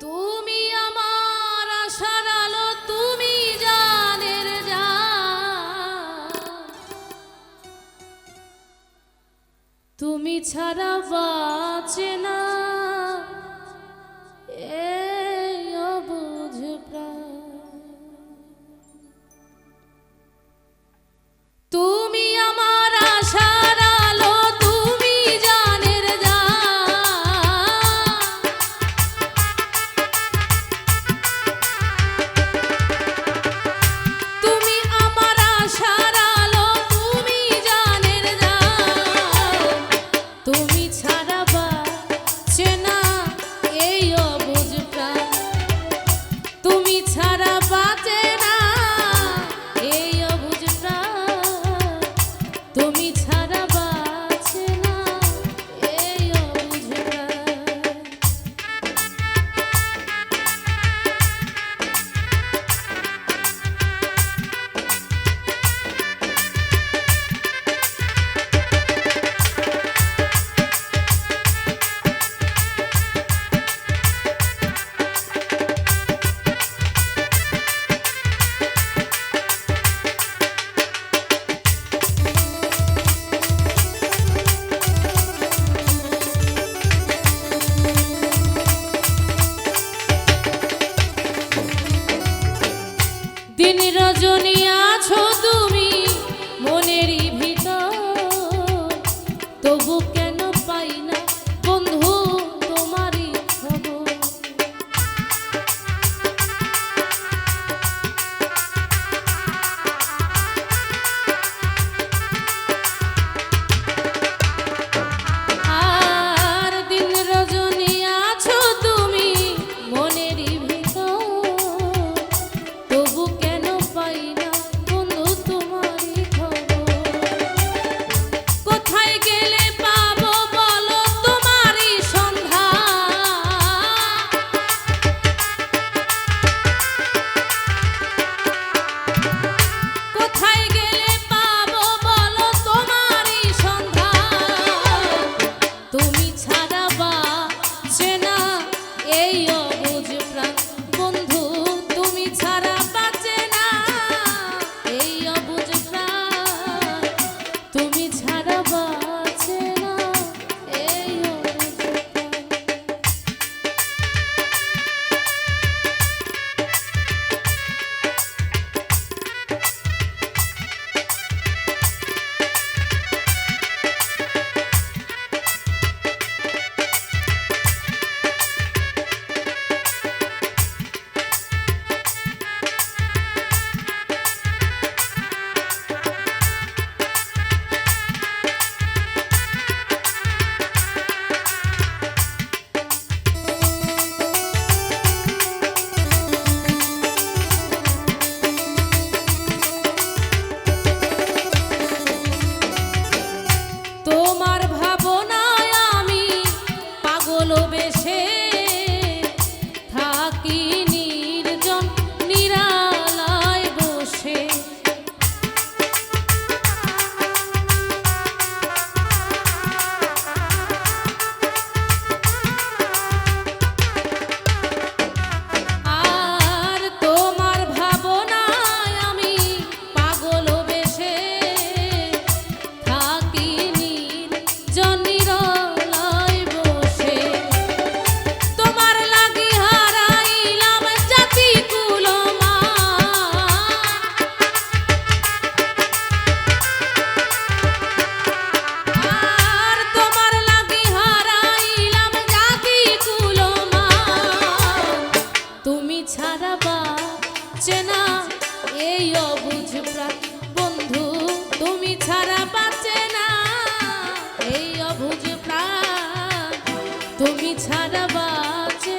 তুমি আমার তুমি যা তুমি ছাড়া বাঁচে না। বাঁচে না। এই অবুঝ বন্ধু তুমি ছাড়া বাঁচে না। এই অবুঝ তুমি ছাড়া বাঁচে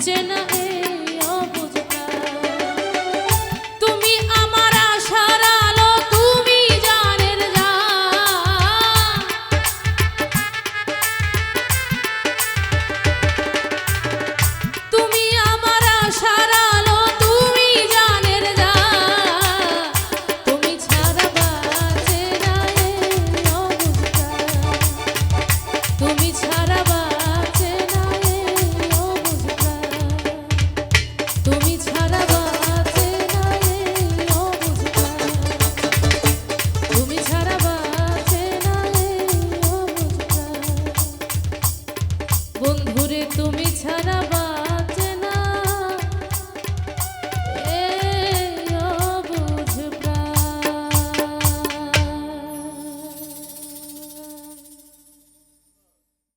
question. Of- বন্ধুরে তুমি ছাড়া